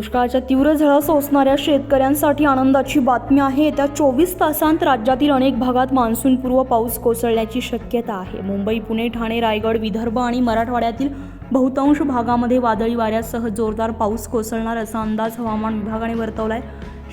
दुष्काळाच्या तीव्र झळा सोसणाऱ्या शेतकऱ्यांसाठी आनंदाची बातमी आहे. येत्या चोवीस तासांत राज्यातील अनेक भागात मान्सूनपूर्व पाऊस कोसळण्याची शक्यता आहे. मुंबई पुणे ठाणे रायगड विदर्भ आणि मराठवाड्यातील बहुतांश भागामध्ये वादळी वाऱ्यासह जोरदार पाऊस कोसळणार असा अंदाज हवामान विभागाने वर्तवलाय.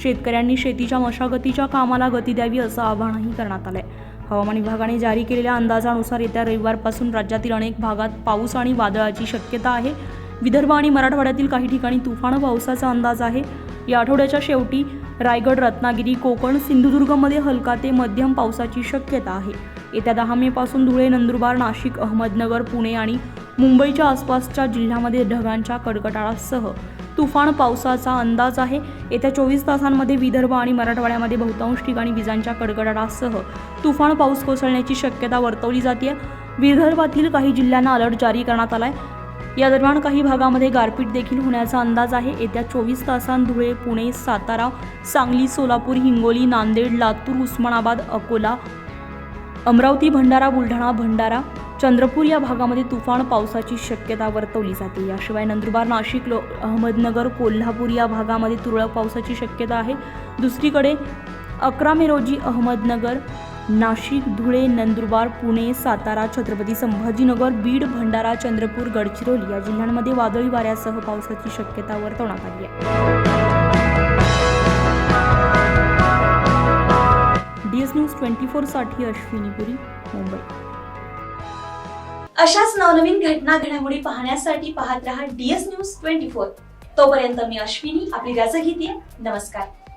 शेतकऱ्यांनी शेतीच्या मशागतीच्या कामाला गती द्यावी असं आवाहनही करण्यात आलंय. हवामान विभागाने जारी केलेल्या अंदाजानुसार येत्या रविवारपासून राज्यातील अनेक भागात पाऊस आणि वादळाची शक्यता आहे. विदर्भ आणि मराठवाड्यातील काही ठिकाणी तुफान पावसाचा अंदाज आहे. या आठवड्याच्या शेवटी रायगड रत्नागिरी कोकण सिंधुदुर्गमध्ये हलका ते मध्यम पावसाची शक्यता आहे. येत्या दहा मे पासून धुळे नंदुरबार नाशिक अहमदनगर पुणे आणि मुंबईच्या आसपासच्या जिल्ह्यामध्ये ढगांच्या कडकडाटासह तुफान पावसाचा अंदाज आहे. येत्या चोवीस तासांमध्ये विदर्भ आणि मराठवाड्यामध्ये बहुतांश ठिकाणी विजांच्या कडकडाटासह तुफान पाऊस कोसळण्याची शक्यता वर्तवली जाते विदर्भातील काही जिल्ह्यांना अलर्ट जारी करण्यात आला आहे या दरम्यान काही भागामध्ये गारपीट देखील होण्याचा अंदाज आहे. येत्या चोवीस तासांत धुळे पुणे सातारा सांगली सोलापूर हिंगोली नांदेड लातूर उस्मानाबाद अकोला अमरावती भंडारा बुलढाणा भंडारा चंद्रपूर या भागामध्ये तुफान पावसाची शक्यता वर्तवली जाते. याशिवाय नंदुरबार नाशिक लो अहमदनगर कोल्हापूर या भागामध्ये तुरळक पावसाची शक्यता आहे. दुसरीकडे अकरा मे रोजी अहमदनगर नाशिक धुळे नंदुरबार पुणे सातारा छत्रपती संभाजीनगर बीड भंडारा चंद्रपूर गडचिरोली या जिल्ह्यांमध्ये वादळी वाऱ्यासह पावसाची शक्यता वर्तवण्यात आली आहे. डी एस न्यूज ट्वेंटी फोरसाठी अश्विनी पुरी मुंबई. अशाच नवनवीन घटना घडामोडी पाहण्यासाठी पाहत रहा डीएस न्यूज ट्वेंटी फोर तोपर्यंत मी अश्विनी आपली रजा घेते. नमस्कार.